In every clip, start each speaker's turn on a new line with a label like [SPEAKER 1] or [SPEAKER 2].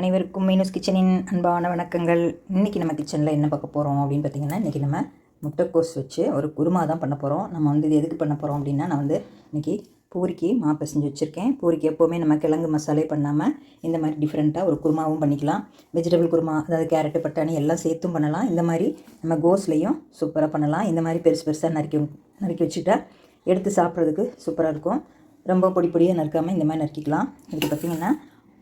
[SPEAKER 1] அனைவருக்கும் மீனூஸ் கிச்சனின் அன்பான வணக்கங்கள். இன்றைக்கி நம்ம கிச்சனில் என்ன பார்க்க போகிறோம் அப்படின்னு பார்த்தீங்கன்னா இன்றைக்கி நம்ம முட்டைக்கோஸ் வச்சு ஒரு குருமா தான் பண்ண போகிறோம் நம்ம வந்து இது எதுக்கு பண்ண போகிறோம் அப்படின்னா நான் வந்து இன்றைக்கி பூரிக்கு மா பிசைஞ்சு வச்சுருக்கேன். பூரிக்கு எப்போவுமே நம்ம கிழங்கு மசாலே பண்ணாமல் இந்த மாதிரி டிஃப்ரெண்ட்டாக ஒரு குருமாவும் பண்ணிக்கலாம். வெஜிடபிள் குருமா அதாவது கேரட்டு பட்டாணி எல்லாம் சேர்த்தும் பண்ணலாம். இந்த மாதிரி நம்ம கோஸ்லேயும் சூப்பராக பண்ணலாம். இந்த மாதிரி பெருசு பெருசாக நறுக்கி நறுக்கி வச்சுட்டா எடுத்து சாப்பிட்றதுக்கு சூப்பராக இருக்கும். ரொம்ப பொடி பொடியாக நறுக்காமல் இந்த மாதிரி நறுக்கிக்கலாம். இதுக்கு பார்த்திங்கன்னா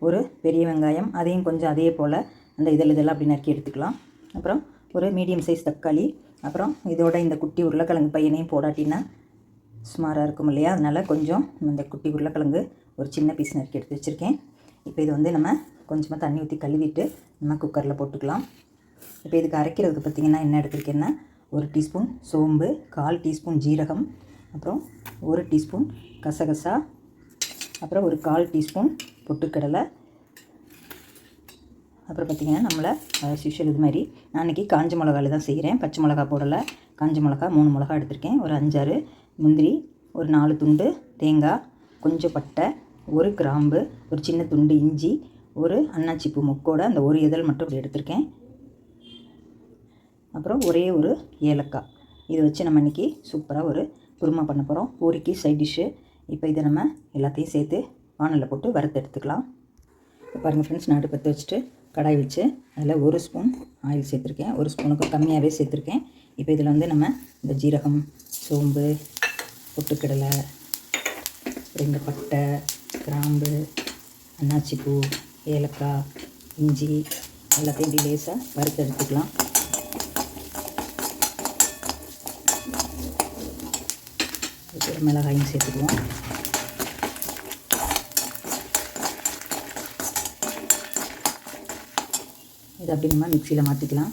[SPEAKER 1] ஒரு பெரிய வெங்காயம் அதையும் கொஞ்சம் அதே போல் அந்த இதழ் இதெல்லாம் அப்படி நறுக்கி எடுத்துக்கலாம். அப்புறம் ஒரு மீடியம் சைஸ் தக்காளி அப்புறம் இதோட இந்த குட்டி உருளைக்கிழங்கு பையனையும் போடாட்டினா சுமாராக இருக்கும் இல்லையா? அதனால் கொஞ்சம் இந்த குட்டி உருளைக்கிழங்கு ஒரு சின்ன பீஸ் நறுக்கி எடுத்து வச்சுருக்கேன். இப்போ இது வந்து நம்ம கொஞ்சமாக தண்ணி ஊற்றி கழுவிட்டு நம்ம குக்கரில் போட்டுக்கலாம். இப்போ இதுக்கு அரைக்கிறதுக்கு பார்த்திங்கன்னா என்ன எடுத்திருக்கேன்னா ஒரு டீஸ்பூன் சோம்பு கால் டீஸ்பூன் ஜீரகம் அப்புறம் ஒரு டீஸ்பூன் கசகசா அப்புறம் ஒரு கால் டீஸ்பூன் பொட்டுக்கடலை. அப்புறம் பார்த்திங்கன்னா நம்மளை யூஷுவல் இது மாதிரி. நான் இன்றைக்கி காஞ்ச மிளகாவில் தான் செய்கிறேன். பச்சை மிளகா போடலை. காஞ்ச மிளகா மூணு மிளகா எடுத்திருக்கேன். ஒரு அஞ்சாறு முந்திரி ஒரு நாலு துண்டு தேங்காய் கொஞ்சம் பட்டை ஒரு கிராம்பு ஒரு சின்ன துண்டு இஞ்சி ஒரு அன்னாச்சி பூ முக்கோட அந்த ஒரு இதழ் மட்டும் இப்படி எடுத்திருக்கேன். அப்புறம் ஒரே ஒரு ஏலக்காய். இதை வச்சு நம்ம இன்றைக்கி சூப்பராக ஒரு குருமா பண்ண போகிறோம் பூரிக்கு சைட் டிஷ்ஷு. இப்போ இதை நம்ம எல்லாத்தையும் சேர்த்து வானலில் போட்டு வறுத்து எடுத்துக்கலாம். இப்போ பாருங்கள் ஃப்ரெண்ட்ஸ் நான் அடுப்பத்தை வச்சுட்டு கடாய் வச்சு அதில் ஒரு ஸ்பூன் ஆயில் சேர்த்துருக்கேன். ஒரு ஸ்பூனுக்கு கம்மியாகவே சேர்த்துருக்கேன். இப்போ இதில் வந்து நம்ம இந்த ஜீரகம் சோம்பு பொட்டுக்கடலை அப்புறம் இந்த பட்டை கிராம்பு அன்னாச்சிப்பூ ஏலக்காய் இஞ்சி எல்லாத்தையும் இப்படி லேசாக வறுத்து எடுத்துக்கலாம். மிளகாயும் சேர்த்துக்குவோம். இது அப்படி நம்ம மிக்சியில் மாற்றிக்கலாம்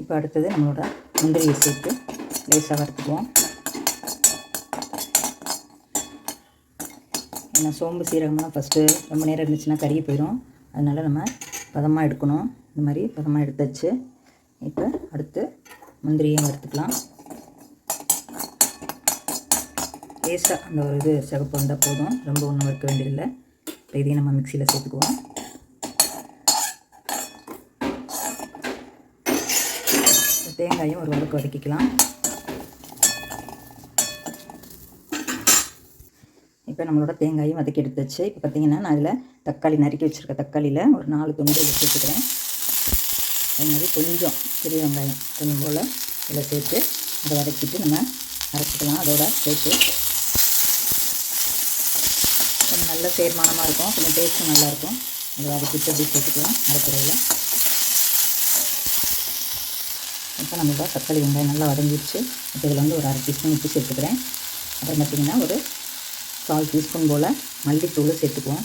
[SPEAKER 1] இப்போ அடுத்தது நம்மளோட முந்திரியை சேர்த்து லேசாக வறுத்துக்குவோம். ஏன்னா சோம்பு சீரகம்லாம் ஃபஸ்ட்டு ரொம்ப நேரம் இருந்துச்சுன்னா கறி போயிடும் அதனால் நம்ம பதமாக எடுக்கணும். இந்த மாதிரி பதமாக எடுத்தாச்சு. இப்போ அடுத்து முந்திரியும் வறுத்துக்கலாம். லேசாக அந்த ஒரு இது சிகப்பு வந்தால் போதும். ரொம்ப ஒன்றும் வறுக்க வேண்டியதில்லை. இப்போ இதையும் நம்ம மிக்சியில் சேர்த்துக்குவோம். வெங்காயம் ஒரு வதக்கு வதக்கிக்கலாம். இப்போ நம்மளோட தேங்காயும் வதக்கி எடுத்துச்சு. இப்போ பார்த்தீங்கன்னா நான் அதில் தக்காளி நறுக்கி வச்சுருக்க தக்காளியில் ஒரு நாலு துண்டு இதில் சேர்த்துக்கிறேன். அது மாதிரி கொஞ்சம் பெரிய வெங்காயம் கொஞ்சம் போல் இதில் சேர்த்து அதை வதக்கிட்டு நம்ம அரைச்சிக்கலாம். அதோட சேர்த்து கொஞ்சம் நல்ல சேர்மானமாக இருக்கும். கொஞ்சம் டேஸ்ட்டும் நல்லாயிருக்கும் அதை வதக்கிட்டு அப்படி சேர்த்துக்கலாம். அரைக்கிறதில் இப்போ நம்மளோட தக்காளி வெங்காயம் நல்லா வதங்கிடுச்சு. இப்போ இதில் வந்து ஒரு அரை டீஸ்பூன் உப்பு சேர்த்துக்கிறேன். அப்புறம் பார்த்திங்கன்னா ஒரு கால் டீஸ்பூன் போல் மல்லித்தூள் சேர்த்துக்குவோம்.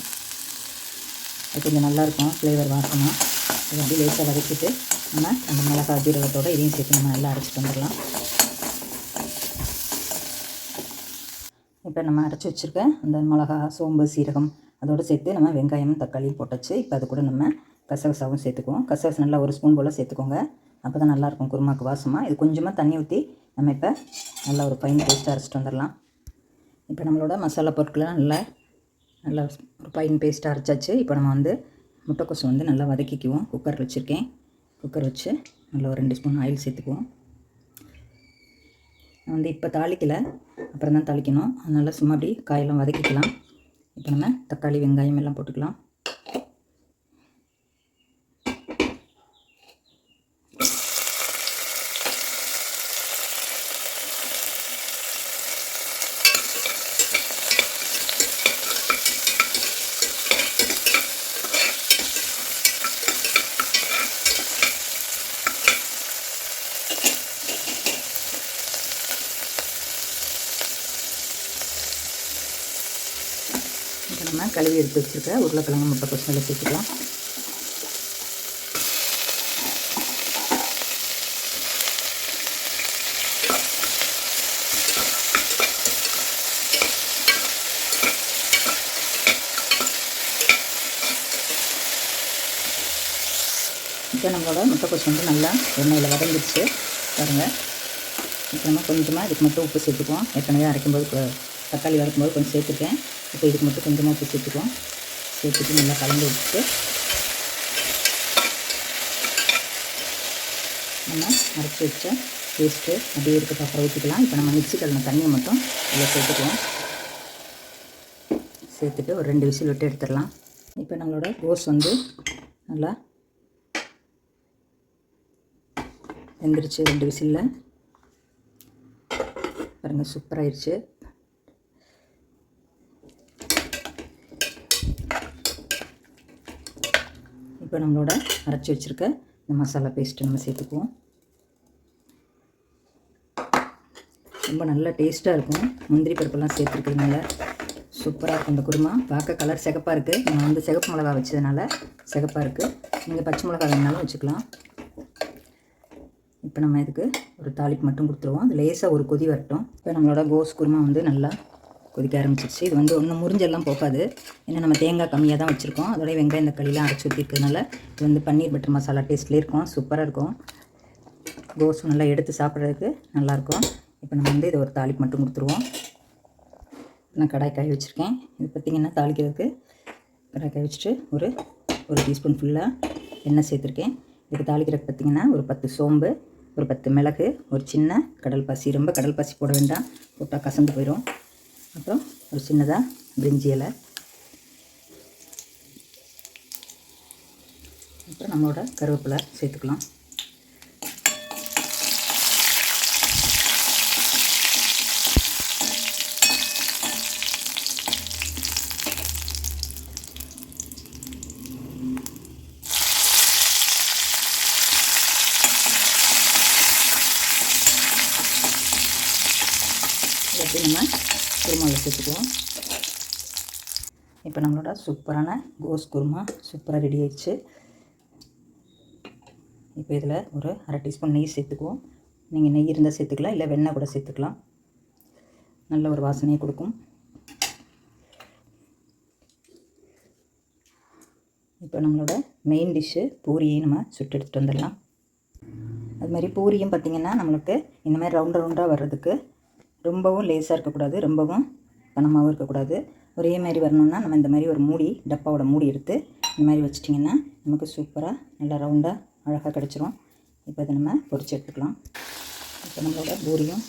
[SPEAKER 1] அது கொஞ்சம் நல்லாயிருக்கும் ஃப்ளேவர் வாசமாக அது அப்படியே லேசாக வதக்கிட்டு நம்ம அந்த மிளகாய் ஜீரகத்தோடு இதையும் சேர்த்து நம்ம நல்லா அரைச்சிட்டு வந்துடலாம். இப்போ நம்ம அரைச்சி வச்சுருக்க அந்த மிளகா சோம்பு சீரகம் அதோடு சேர்த்து நம்ம வெங்காயமும் தக்காளியும் போட்டாச்சு. இப்போ அது கூட நம்ம கசகசாவும் சேர்த்துக்குவோம். கசகசா நல்லா ஒரு ஸ்பூன் போல் சேர்த்துக்கோங்க. அப்போ தான் நல்லாயிருக்கும் குருமாக்கு வாசமாக இது கொஞ்சமாக தண்ணி ஊற்றி நம்ம இப்போ நல்லா ஒரு பைன் பேஸ்ட்டாக அரைச்சிட்டு வந்துடலாம். இப்போ நம்மளோட மசாலா பொருட்கள்லாம் நல்லா நல்லா ஒரு பைன் பேஸ்ட்டாக அரைச்சாச்சு. இப்போ நம்ம வந்து முட்டைக்கோசு வந்து நல்லா வதக்கிக்குவோம். குக்கர் வச்சுருக்கேன். குக்கர் வச்சு நல்லா ஒரு ரெண்டு ஸ்பூன் ஆயில் சேர்த்துக்குவோம். நான் வந்து இப்போ தாளிக்கலை. அப்புறம் தான் தாளிக்கணும். அதனால் சும்மா அப்படி காயெல்லாம் வதக்கிக்கலாம். இப்போ நம்ம தக்காளி வெங்காயம் எல்லாம் போட்டுக்கலாம். இப்போ நம்ம கழுவி எடுத்து வச்சுருக்க உருளைக்கிழங்கு முட்டை கொசுகளை சேர்த்துக்கலாம். இப்போ நம்மளோட முட்டைக்கோஸ் வந்து நல்லா எண்ணெயில் வதங்கிடுச்சு. பாருங்கள் இப்போ நம்ம கொஞ்சமாக இதுக்கு மட்டும் உப்பு சேர்த்துக்குவோம். ஏற்கனவே அரைக்கும்போது தக்காளி வரைக்கும்போது கொஞ்சம் சேர்த்துருக்கேன். இப்போ இதுக்கு மட்டும் கொஞ்சமாக உப்பு சேர்த்துக்கலாம். சேர்த்துட்டு நல்லா கலந்து வச்சுட்டு நம்ம அரைச்சி வச்ச பேஸ்ட்டு அப்படியே இருக்க அப்புறம் ஊற்றிக்கலாம் இப்போ நம்ம மிக்சி கலந்த தண்ணியை மட்டும் இதில் சேர்த்துக்குவோம் சேர்த்துட்டு ஒரு ரெண்டு விசில் விட்டு எடுத்துடலாம். இப்போ நம்மளோட கோஸ் வந்து நல்லா எந்திரிச்சு ரெண்டு விசிலில். பாருங்கள் சூப்பராகிருச்சு இப்போ நம்மளோட அரைச்சி வச்சுருக்க இந்த மசாலா பேஸ்ட்டு நம்ம சேர்த்துக்குவோம். ரொம்ப நல்ல டேஸ்ட்டாக இருக்கும். முந்திரி பருப்பெல்லாம் சேர்த்துருக்கிறதுனால சூப்பராக இருக்கும் இந்த குருமா. பார்க்க கலர் சிகப்பாக இருக்குது நான் வந்து சிகப்பு மிளகா வச்சதுனால சிகப்பாக இருக்குது நீங்கள் பச்சை மிளகா வேணாலும் வச்சுக்கலாம். இப்போ நம்ம இதுக்கு ஒரு தாளிப்பு மட்டும் கொடுத்துருவோம். அது லேசாக ஒரு கொதி வரட்டும். இப்போ நம்மளோட கோஸ் குருமா வந்து நல்லா கொதிக்க ஆரம்பிச்சிருச்சு. இது வந்து ஒன்றும் முறிஞ்செல்லாம் போகாது. ஏன்னா நம்ம தேங்காய் கம்மியாக தான் வச்சுருக்கோம். அதோடய வெங்காயம் இந்த களிலாம் அரைச்சி ஊற்றிருக்கிறதுனால இது வந்து பன்னீர் பட்டர் மசாலா டேஸ்ட்லேயே இருக்கும். சூப்பராக இருக்கும். கோஸ் நல்லா எடுத்து சாப்பிட்றதுக்கு நல்லாயிருக்கும் இப்போ நம்ம வந்து இதை ஒரு தாளிப்பு மட்டும் கொடுத்துருவோம். நான் கடாய் காய் வச்சுருக்கேன். இது பார்த்திங்கன்னா தாளிக்கிறதுக்கு கடாய் காய் வச்சுட்டு ஒரு ஒரு டீஸ்பூன் ஃபுல்லாக எண்ணெய் சேர்த்துருக்கேன். இதுக்கு தாளிக்கிறதுக்கு பார்த்திங்கன்னா ஒரு பத்து சோம்பு ஒரு பத்து மிளகு ஒரு சின்ன கடல் பாசி. ரொம்ப கடல் பாசி போட வேண்டாம். போட்டால் கசந்து போயிடும் அப்புறம் ஒரு சின்னதாக பிரிஞ்சி இலை. அப்புறம் நம்மளோட கருவேப்பிலை சேர்த்துக்கலாம். இதை நம்ம குருமாவில் சேர்த்துக்குவோம் இப்போ நம்மளோட சூப்பரான கோஸ் குருமா சூப்பராக ரெடி ஆயிடுச்சு. இப்போ இதில் ஒரு அரை டீஸ்பூன் நெய் சேர்த்துக்குவோம். நீங்கள் நெய் இருந்தால் சேர்த்துக்கலாம் இல்லை வெண்ணெய் கூட சேர்த்துக்கலாம். நல்ல ஒரு வாசனையை கொடுக்கும். இப்போ நம்மளோட மெயின் டிஷ்ஷு பூரியையும் நம்ம சுட்டு எடுத்துகிட்டு வந்துடலாம். அது மாதிரி பூரியும் பார்த்திங்கன்னா நம்மளுக்கு இந்த மாதிரி ரவுண்ட் ரவுண்டாக வர்றதுக்கு ரொம்பவும் லேஸாக இருக்கக்கூடாது ரொம்பவும் கனமாகவும் இருக்கக்கூடாது. ஒரே மாதிரி வரணுன்னா நம்ம இந்த மாதிரி ஒரு மூடி டப்பாவோட மூடி எடுத்து இந்த மாதிரி வச்சிட்டிங்கன்னா நமக்கு சூப்பராக நல்லா ரவுண்டாக அழகாக கிடச்சிரும். இப்போ அதை நம்ம பொறிச்சு எடுத்துக்கலாம். இப்போ நம்மளோட பூரியும்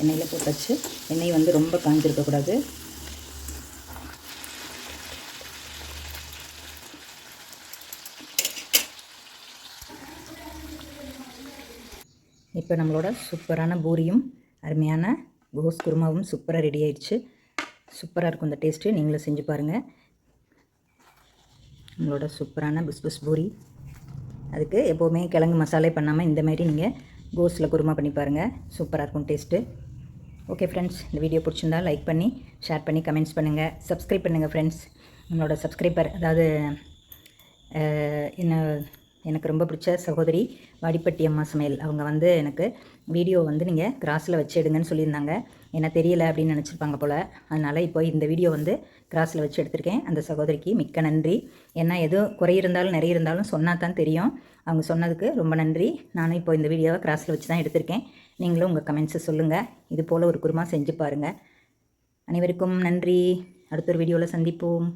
[SPEAKER 1] எண்ணெயில் போட்டாச்சு. எண்ணெய் வந்து ரொம்ப காஞ்சிருக்கக்கூடாது. இப்போ நம்மளோட சூப்பரான பூரியும் அருமையான கோஸ் குருமாவும் சூப்பராக ரெடி ஆயிடுச்சு. சூப்பராக இருக்கும் இந்த டேஸ்ட்டு நீங்களும் செஞ்சு பாருங்கள் நம்மளோட சூப்பரான பிஸ்பிஸ் பூரி. அதுக்கு எப்போவுமே கிழங்கு மசாலே பண்ணாமல் இந்த மாதிரி நீங்கள் கோஸில் குருமா பண்ணி பாருங்கள் சூப்பராக இருக்கும் டேஸ்ட்டு ஓகே ஃப்ரெண்ட்ஸ் இந்த வீடியோ பிடிச்சிருந்தா லைக் பண்ணி ஷேர் பண்ணி கமெண்ட்ஸ் பண்ணுங்கள் சப்ஸ்கிரைப் பண்ணுங்கள் ஃப்ரெண்ட்ஸ் நம்மளோட சப்ஸ்கிரைபர் அதாவது என்ன எனக்கு ரொம்ப பிடிச்ச சகோதரி வாடிப்பட்டி அம்மா சமையல். அவங்க வந்து எனக்கு வீடியோ வந்து நீங்கள் கிராஸில் வச்சு எடுங்கன்னு சொல்லியிருந்தாங்க. என்ன தெரியலை அப்படின்னு நினச்சிருப்பாங்க போல். அதனால் இப்போ இந்த வீடியோ வந்து கிராஸில் வச்சு எடுத்திருக்கேன். அந்த சகோதரிக்கு மிக்க நன்றி. ஏன்னா எதுவும் குறை இருந்தாலும் நிறைய இருந்தாலும் சொன்னால் தான் தெரியும். அவங்க சொன்னதுக்கு ரொம்ப நன்றி. நானும் இப்போ இந்த வீடியோவை கிராஸில் வச்சு தான் எடுத்திருக்கேன். நீங்களும் உங்கள் கமெண்ட்ஸை சொல்லுங்கள் இது போல் ஒரு குருமா செஞ்சு பாருங்கள் அனைவருக்கும் நன்றி. அடுத்த ஒரு வீடியோவில் சந்திப்போம்.